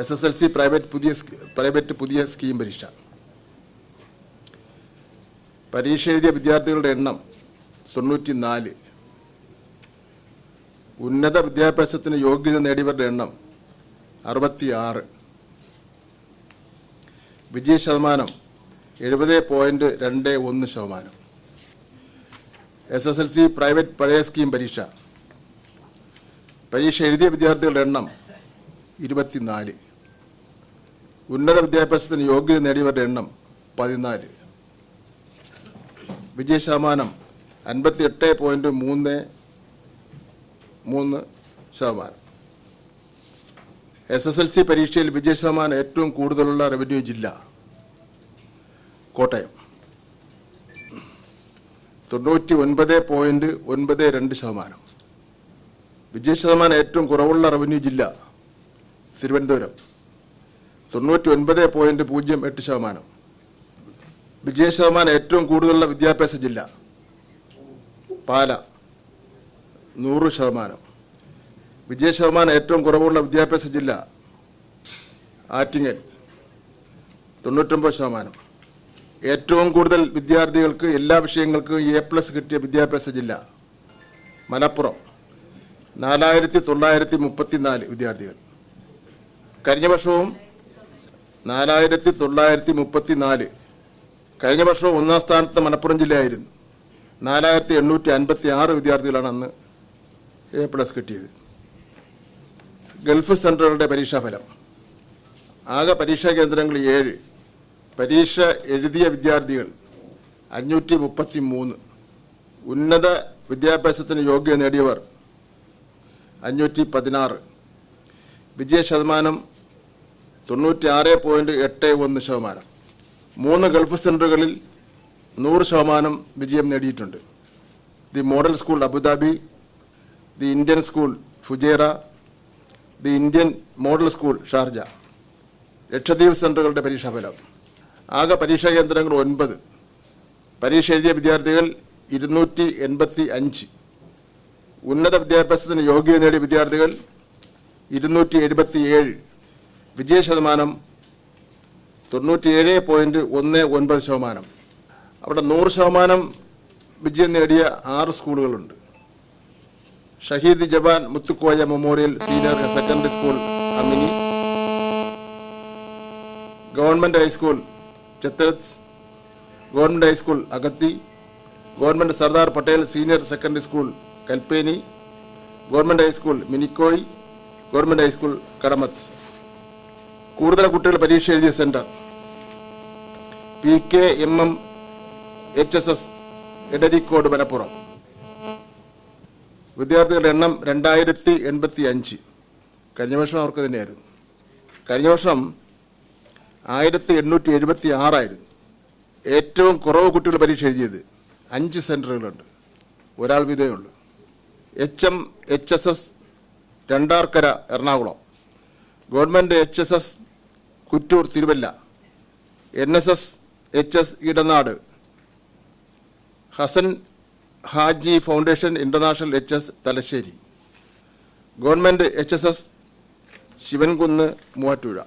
S S L C private പുതിയ private പുതിയ scheme പരീക്ഷ. പരീക്ഷ എഴുതിയ വിദ്യാർത്ഥികളുടെ എണ്ണം തൊണ്ണൂറ്റി നാല് ഉന്നത വിദ്യാഭ്യാസത്തിന് യോഗ്യത നേടിയവരുടെ എണ്ണം അറുപത്തി ആറ് വിജയ ശതമാനം എഴുപത് പോയിന്റ് രണ്ട് ഒന്ന് ശതമാനം. S S L C private പഴയ സ്കീം പരീക്ഷ. പരീക്ഷ എഴുതിയ വിദ്യാർത്ഥികളുടെ എണ്ണം ഇരുപത്തിനാല്. ഉന്നത വിദ്യാഭ്യാസത്തിന് യോഗ്യത നേടിയവരുടെ എണ്ണം പതിനാല്. വിജയ ശതമാനം അൻപത്തി എട്ട് പോയിന്റ് മൂന്ന് മൂന്ന് ശതമാനം. എസ് എസ് എൽ സി പരീക്ഷയിൽ വിജയ ശതമാനം ഏറ്റവും കൂടുതലുള്ള റവന്യൂ ജില്ല കോട്ടയം. തൊണ്ണൂറ്റി ഒൻപത് പോയിന്റ് ഒൻപത് രണ്ട് ശതമാനം. വിജയ ശതമാനം ഏറ്റവും കുറവുള്ള റവന്യൂ ജില്ല തിരുവനന്തപുരം. തൊണ്ണൂറ്റി ഒൻപത് പോയിന്റ് പൂജ്യം എട്ട് ശതമാനം. വിജയ ശതമാനം ഏറ്റവും കൂടുതലുള്ള വിദ്യാഭ്യാസ ജില്ല. പാല. നൂറ് ശതമാനം. വിജയ ശതമാനം ഏറ്റവും കുറവുള്ള വിദ്യാഭ്യാസ ജില്ല ആറ്റിങ്ങൽ. തൊണ്ണൂറ്റൊമ്പത് ശതമാനം. ഏറ്റവും കൂടുതൽ വിദ്യാർത്ഥികൾക്ക് എല്ലാ വിഷയങ്ങൾക്കും എ പ്ലസ് കിട്ടിയ വിദ്യാഭ്യാസ ജില്ല മലപ്പുറം. നാലായിരത്തി തൊള്ളായിരത്തി മുപ്പത്തിനാല് വിദ്യാർത്ഥികൾ. കഴിഞ്ഞ വർഷവും നാലായിരത്തി തൊള്ളായിരത്തി മുപ്പത്തി നാല് കഴിഞ്ഞ വർഷം ഒന്നാം സ്ഥാനത്ത് മലപ്പുറം ജില്ലയായിരുന്നു. നാലായിരത്തി എണ്ണൂറ്റി അൻപത്തി ആറ് വിദ്യാർത്ഥികളാണ് അന്ന് എ പ്ലസ് കിട്ടിയത്. ഗൾഫ് സെന്ററുകളുടെ പരീക്ഷാഫലം ആകെ പരീക്ഷാ കേന്ദ്രങ്ങൾ ഏഴ്. പരീക്ഷ എഴുതിയ വിദ്യാർത്ഥികൾ അഞ്ഞൂറ്റി മുപ്പത്തി മൂന്ന് ഉന്നത വിദ്യാഭ്യാസത്തിന് യോഗ്യത നേടിയവർ അഞ്ഞൂറ്റി പതിനാറ് വിജയ ശതമാനം തൊണ്ണൂറ്റി ആറ് പോയിന്റ് എട്ട് ഒന്ന് ശതമാനം. മൂന്ന് ഗൾഫ് സെന്ററുകളിൽ നൂറ് ശതമാനം വിജയം നേടിയിട്ടുണ്ട്. The model school Abu Dhabi the Indian school Fujairah the Indian model school Sharjah. Lakshadweep സെന്ററുകളുടെ പരീക്ഷാഫലം ആകെ പരീക്ഷാ കേന്ദ്രങ്ങൾ ഒൻപത്. പരീക്ഷ എഴുതിയ വിദ്യാർത്ഥികൾ ഇരുന്നൂറ്റി എൺപത്തി അഞ്ച് ഉന്നത വിദ്യാഭ്യാസത്തിന് യോഗ്യത നേടിയ വിദ്യാർത്ഥികൾ ഇരുന്നൂറ്റി എഴുപത്തി ഏഴ് വിജയ ശതമാനം തൊണ്ണൂറ്റിയേഴ് പോയിന്റ് ഒന്ന് ഒൻപത് ശതമാനം. അവിടെ നൂറ് ശതമാനം വിജയം നേടിയ ആറ് സ്കൂളുകളുണ്ട്. Shaheed Jawan Muthukoya memorial senior secondary school Amini government high school Chetlat government high school Agatti government Sardar Patel senior secondary school Kalpeni government high school Minicoy government high school Kadmat കൂടുതൽ കുട്ടികൾ പരീക്ഷ എഴുതിയ centre. P K M M H S S Edarikode Malappuram. വിദ്യാർത്ഥികളുടെ എണ്ണം രണ്ടായിരത്തി എൺപത്തി അഞ്ച് കഴിഞ്ഞ വർഷം അവർക്ക് തന്നെയായിരുന്നു. കഴിഞ്ഞ വർഷം ആയിരത്തി എണ്ണൂറ്റി എഴുപത്തി ആറായിരുന്നു ഏറ്റവും കുറവ് കുട്ടികൾ പരീക്ഷ എഴുതിയത് അഞ്ച് സെന്ററുകളുണ്ട് ഒരാൾ വീതമേ ഉള്ളൂ. H M H S S Randarkara Ernakulam. Government H S S Kuttoor Thiruvalla N S S H S Edanad Hassan Haji foundation international H S Thalassery government H S S Sivankunnu Muvattupuzha.